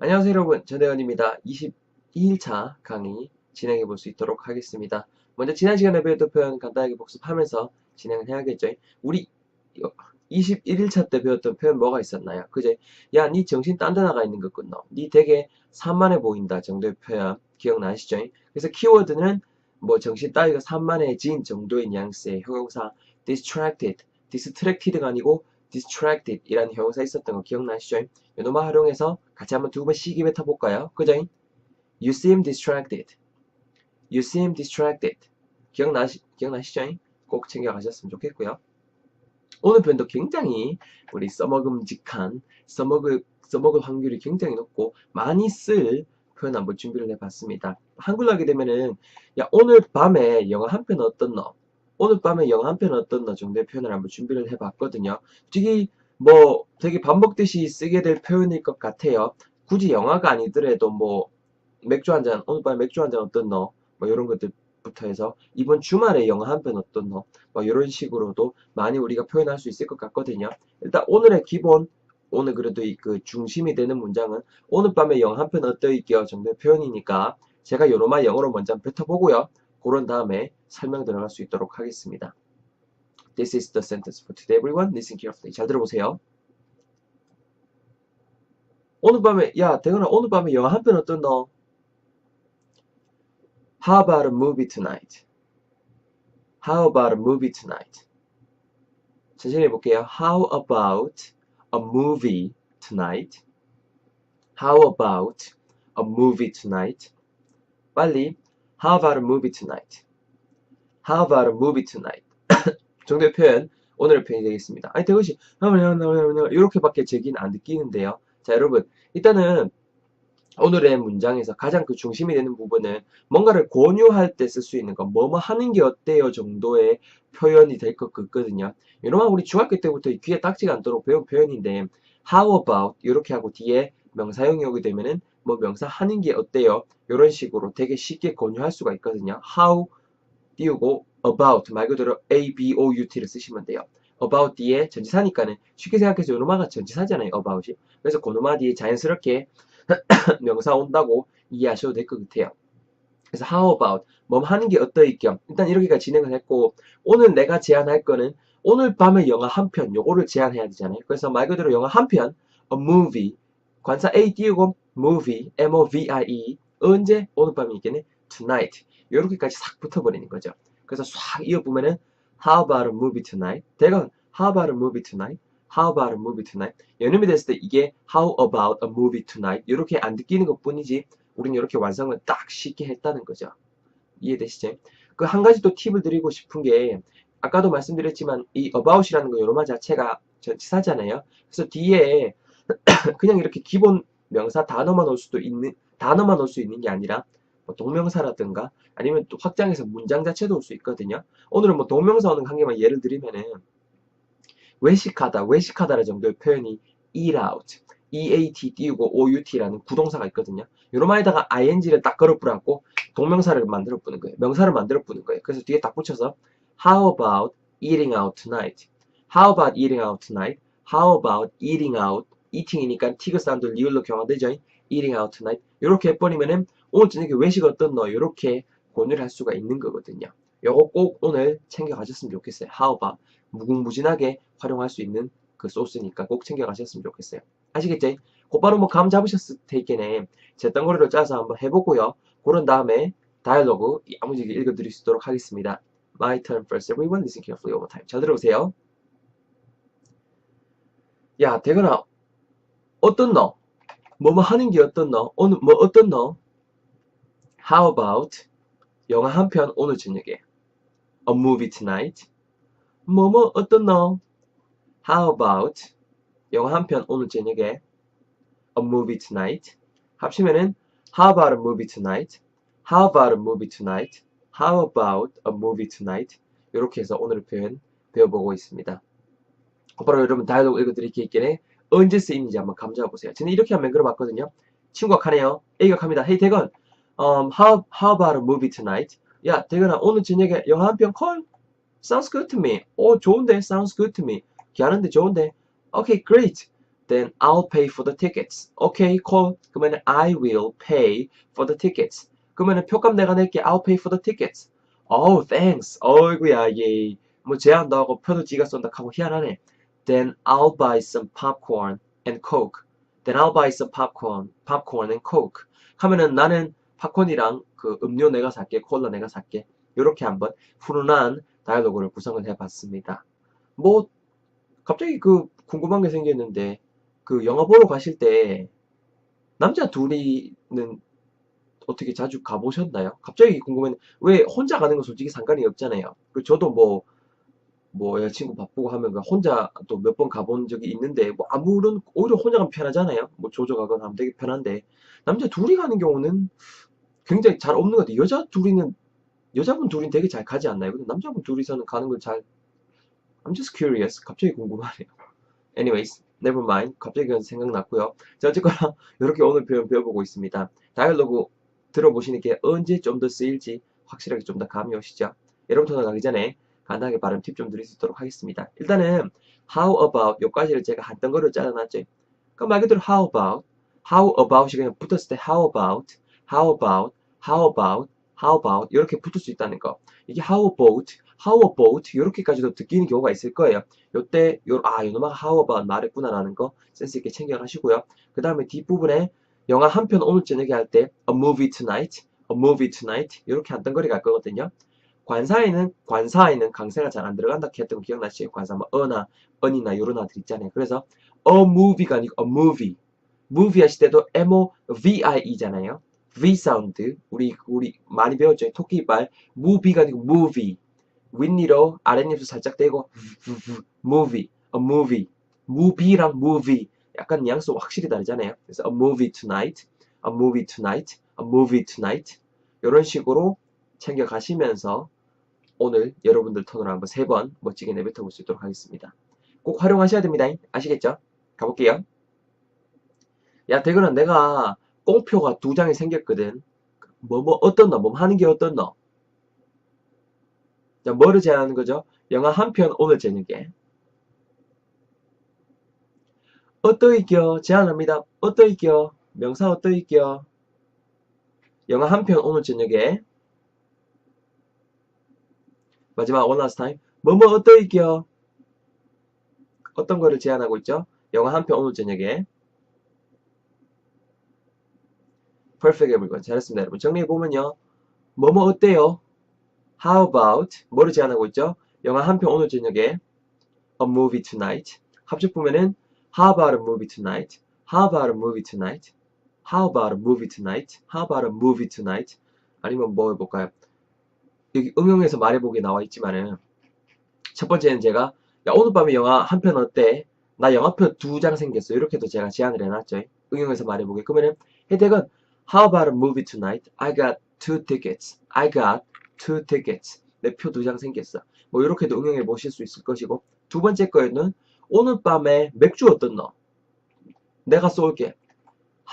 안녕하세요 여러분 전대현입니다. 22일차 강의 진행해 볼 수 있도록 하겠습니다. 먼저 지난 시간에 배웠던 표현 간단하게 복습하면서 진행을 해야겠죠. 우리 21일차 때 배웠던 표현 뭐가 있었나요? 그제 야 니 정신 딴 데 나가 있는 거 끝너. 니 되게 산만해 보인다 정도의 표현 기억나시죠? 그래서 키워드는 뭐 정신 따위가 산만해진 정도의 뉘앙스의 형용사 distracted, distracted가 아니고 distracted 이라는 형용사 있었던 거 기억나시죠? 요놈만 활용해서 같이 한번 두번 시기 뱉어볼까요? 그죠? You seem distracted. You seem distracted. 기억나시, 기억나시죠? 꼭 챙겨가셨으면 좋겠고요. 오늘 표현도 굉장히 우리 써먹음직한, 써먹을, 써먹을 확률이 굉장히 높고 많이 쓸 표현 한번 준비를 해봤습니다. 한글로 하게 되면은 야 오늘 밤에 영화 한 편 어떻노? 오늘 밤에 영화 한편 어떻노? 정도의 표현을 한번 준비를 해봤거든요. 솔직히 뭐 되게 반복듯이 쓰게 될 표현일 것 같아요. 굳이 영화가 아니더라도 뭐 맥주 한 잔, 오늘 밤에 맥주 한 잔 어떻노? 뭐 이런 것들부터 해서 이번 주말에 영화 한 편 어떻노? 뭐 이런 식으로도 많이 우리가 표현할 수 있을 것 같거든요. 일단 오늘의 기본 오늘 그래도 이 그 중심이 되는 문장은 오늘 밤에 영화 한 편 어떠있게요 정도의 표현이니까 제가 요로만 영어로 먼저 뱉어보고요. 그런 다음에 설명 들어갈 수 있도록 하겠습니다. This is the sentence for today, everyone. Listen carefully. 잘 들어보세요. 오늘 밤에 야 대건아 오늘 밤에 영화 한 편 어떤너? How about a movie tonight? How about a movie tonight? 천천히 해볼게요. How about a movie tonight? How about a movie tonight? 빨리 How about a movie tonight? How about a movie tonight? 정도의 표현 오늘의 표현이 되겠습니다. 아니 대것이 이렇게밖에 제기는 안 느끼는데요. 자 여러분 일단은 오늘의 문장에서 가장 그 중심이 되는 부분은 뭔가를 권유할 때 쓸 수 있는 거, 뭐뭐 하는 게 어때요 정도의 표현이 될 것 같거든요. 이러면 우리 중학교 때부터 귀에 딱지가 않도록 배운 표현인데 how about 이렇게 하고 뒤에 명사형이 오게 되면은 뭐 명사 하는 게 어때요? 이런 식으로 되게 쉽게 권유할 수가 있거든요. how 띄우고 about 말 그대로 a, b, o, u, t를 쓰시면 돼요. about 뒤에 전치사니까는 쉽게 생각해서 요노마가 전치사잖아요. about이. 그래서 고노마 뒤에 자연스럽게 명사 온다고 이해하셔도 될 것 같아요. 그래서 how about 뭐 하는 게 어떠이 겸 일단 이렇게까지 진행을 했고 오늘 내가 제안할 거는 오늘 밤에 영화 한 편 요거를 제안해야 되잖아요. 그래서 말 그대로 영화 한 편 a movie 관사 A 띄우고 movie M-O-V-I-E 언제 오늘 밤이 있겠네 tonight 요렇게까지 싹 붙어버리는 거죠. 그래서 싹 이어보면은 how about a movie tonight 대강 how about a movie tonight How about a movie tonight? 연음이 됐을 때 이게 How about a movie tonight? 이렇게 안 느끼는 것 뿐이지 우리는 이렇게 완성을 딱 쉽게 했다는 거죠. 이해되시죠? 그 한 가지 또 팁을 드리고 싶은 게 아까도 말씀드렸지만 이 about이라는 거 요로마 자체가 전치사잖아요. 그래서 뒤에 그냥 이렇게 기본 명사 단어만 올 수도 있는 단어만 올 수 있는 게 아니라 뭐 동명사라든가 아니면 또 확장해서 문장 자체도 올 수 있거든요. 오늘은 뭐 동명사 오는 관계만 예를 들면은 외식하다, 외식하다라는 정도의 표현이 eat out, eat 띄우고 out라는 구동사가 있거든요. 요로마에다가 ing를 딱 걸어 뿌려갖고 동명사를 만들어 뿌는 거예요. 명사를 만들어 뿌는 거예요. 그래서 뒤에 딱 붙여서 How about eating out tonight? How about eating out tonight? How about eating out? Eating이니까 티그 사운드 리을로 경화되죠. eating out tonight. 이렇게 해버리면은 오늘 저녁에 외식 어떤 너 이렇게 권유를 할 수가 있는 거거든요. 요거 꼭 오늘 챙겨가셨으면 좋겠어요. About? 무궁무진하게 활용할 수 있는 그 소스니까 꼭 챙겨가셨으면 좋겠어요. 아시겠죠? 곧바로 뭐 감 잡으셨을 테겠네. 제 덩어리로 짜서 한번 해보고요. 그런 다음에 다이얼로그 야무지게 읽어드릴 수 있도록 하겠습니다. My turn first. Everyone listen carefully over time. 잘 들어보세요. 야, 대건아, 어떤 너? 뭐뭐 하는 게 어떤 너? 오늘 뭐 어떤 너? How about 영화 한 편 오늘 저녁에? A movie tonight? 뭐뭐 어떤 너? How about 영화 한 편 오늘 저녁에? A movie tonight? 합치면은 How about a movie tonight? How about a movie tonight? How about a movie tonight? 이렇게 해서 오늘 표현 배워보고 있습니다. 곧바로 여러분 다이얼로그 읽어드릴게요. 언제 쓰이는지 한번 감잡아보세요. 저는 이렇게 한번 그려봤거든요. 친구가 가네요. A가 갑니다. Hey 대건, um, how, how about a movie tonight? 야 대건아 오늘 저녁에 영화 한 편 콜? Sounds good to me. 오 좋은데? Sounds good to me. 기하는데 좋은데? Okay, great. then I'll pay for the tickets. Okay, cool. 그러면 I will pay for the tickets. 그러면 표값 내가 낼게. I'll pay for the tickets. Oh, thanks. 어이구야, 예. 뭐 제안도 하고 표도 지가 쏜다 하고 희한하네. Then I'll buy some popcorn and coke. Then I'll buy some popcorn, popcorn and coke. 하면은 나는 팝콘이랑 그 음료 내가 살게, 콜라 내가 살게. 이렇게 한번 훈훈한 다이alo그를 구성을 해봤습니다. 뭐 갑자기 그 궁금한 게 생겼는데 그 영화 보러 가실 때 남자 둘이는 어떻게 자주 가보셨나요? 갑자기 궁금한 왜 혼자 가는 건 솔직히 상관이 없잖아요. 그 저도 뭐, 뭐 여자친구 바쁘고 하면 그 혼자 또 몇 번 가본 적이 있는데 뭐 아무런 오히려 혼자 가면 편하잖아요. 뭐 조져가거나 하면 되게 편한데 남자 둘이 가는 경우는 굉장히 잘 없는 것 같아요. 여자 둘이는 여자분 둘이 되게 잘 가지 않나요? 근데 남자분 둘이서는 가는 걸잘 I'm just curious. 갑자기 궁금하네요. Anyways, never mind. 갑자기 생각났고요. 자, 어쨌거나 이렇게 오늘 표현 배워보고 있습니다. 다이얼로그 들어보시니까 언제 좀 더 쓰일지 확실하게 좀 더 감이 오시죠? 여러분 토너 가기 전에 간단하게 발음 팁 좀 드릴 수 있도록 하겠습니다. 일단은 how about 요까지를 제가 한 덩어리로 잘라놨죠. 그럼 말 그대로 how about how about이 그냥 붙었을 때 how about how about how about how about 이렇게 붙을 수 있다는 거. 이게 how about how about 이렇게까지도 느끼는 경우가 있을 거예요. 요때 요, 아 요놈아가 how about 말했구나라는 거 센스 있게 챙겨가시고요. 그 다음에 뒷부분에 영화 한 편 오늘 저녁에 할 때 a movie tonight, a movie tonight 이렇게 한 덩거리 갈 거거든요. 관사에는 관사에는 강세가 잘 안 들어간다 했던 거 기억나시죠? 관사 뭐 어나 언이나 요런 아들 있잖아요. 그래서 a movie가 아니고 a movie. movie 하실 때도 m o v i 이잖아요. V 사운드 우리 우리 많이 배웠죠. 토끼발 movie가 아니고 movie. 윗니로 아랫입술 살짝 떼고 movie, a movie, movie랑 movie 약간 뉘앙스 확실히 다르잖아요. 그래서 a movie tonight, a movie tonight, a movie tonight 이런 식으로 챙겨 가시면서 오늘 여러분들 턴으로 한번 세 번 멋지게 내뱉어 볼 수 있도록 하겠습니다. 꼭 활용하셔야 됩니다. 아시겠죠? 가볼게요. 야, 대근아, 내가 꽁표가 두 장이 생겼거든. 뭐, 뭐, 어떤 너? 뭐 하는 게 어떤 너? 자, 뭐를 제안하는 거죠? 영화 한 편 오늘 저녁에. 어떠이겨? 제안합니다. 어떠이겨? 명사 어떠이겨? 영화 한 편 오늘 저녁에. 마지막 one last time. 뭐뭐 어떠이겨? 어떤 거를 제안하고 있죠? 영화 한 편 오늘 저녁에. perfect everyone. 잘했습니다, 여러분. 정리해보면요. 뭐뭐 어때요? How about 뭐를 제안하고 있죠? 영화 한 편 오늘 저녁에 A movie tonight 합쳐 보면은 How about a movie tonight? How about a movie tonight? How about a movie tonight? How about a movie tonight? 아니면 뭐 해볼까요? 여기 응용해서 말해보기 나와 있지만은 첫 번째는 제가 야 오늘 밤에 영화 한 편 어때? 나 영화표 두 장 생겼어 이렇게도 제가 제안을 해놨죠 응용해서 말해보기 그러면은 혜택은 How about a movie tonight? I got two tickets. I got two tickets. 내 표 두 장 생겼어. 뭐 이렇게도 응용해 보실 수 있을 것이고 두 번째 거에는 오늘 밤에 맥주 어떤 너? 내가 쏠게.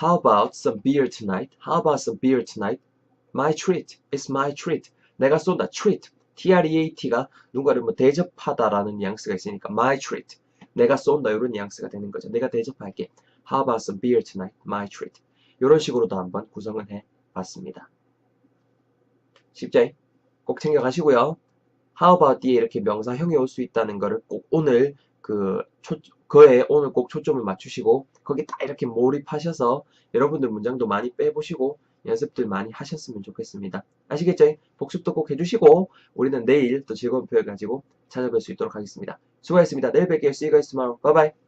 How about some beer tonight? How about some beer tonight? My treat. It's my treat. 내가 쏜다. treat. T-R-E-A-T가 누군가를 뭐 대접하다라는 뉘앙스가 있으니까 my treat. 내가 쏜다 이런 뉘앙스가 되는 거죠. 내가 대접할게. How about some beer tonight? My treat. 이런 식으로도 한번 구성을 해 봤습니다. 쉽죠? 꼭 챙겨가시고요. How about 뒤에 이렇게 명사형이 올 수 있다는 거를 꼭 오늘 그 초, 그에 오늘 꼭 초점을 맞추시고 거기 딱 이렇게 몰입하셔서 여러분들 문장도 많이 빼보시고 연습들 많이 하셨으면 좋겠습니다. 아시겠죠? 복습도 꼭 해주시고 우리는 내일 또 즐거운 표현 가지고 찾아뵐 수 있도록 하겠습니다. 수고하셨습니다. 내일 뵐게요. See you guys tomorrow. Bye bye.